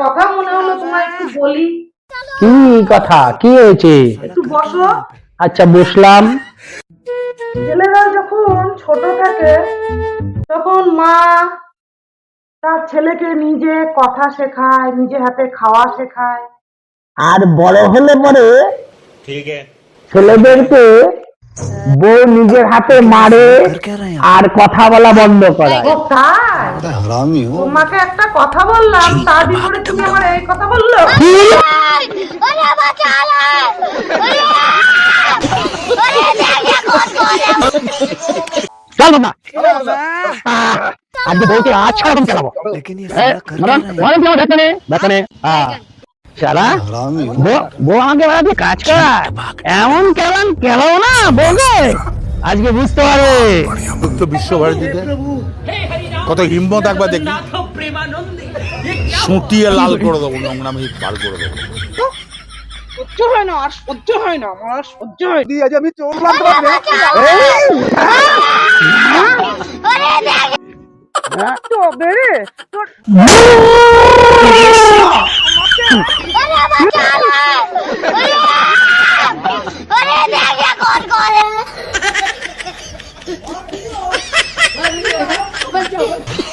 কথা মনে হলো তোমার একটু বলি। কি কথা? কি হয়েছে? একটু বসো। আচ্ছা বসলাম। ছেলেরা যখন ছোট থাকে তখন মা তার ছেলেকে নিজে কথা শেখায় নিজে হাতে খাওয়া শেখায়। আর বড় হলে পরে ছেলেদেরকে বউ নিজের হাতে মারে আর কথা বলা বন্ধ করে। তোমাকে একটা কথা বললাম তার বিপরীতে তুমি আমার এই কথা বলল? চল বাবা। আজ বউকে আজ ছাড়া চালাবো মানে কি আমার হ্যাঁ। শালা বউ আমাকে বাড়াতে কাজ করা এমন কেমন কেন না বউকে আজকে বুঝতে পারবে তো বিশ্বভারতীতে কত হিম্মত একবার দেখবি সুটিয়ে লাল করে দেবো নোংরামি পার করে দেবো সহ্য হয় না আর সহ্য হয় না আমার সহ্য হয় আমি চললাম coba coba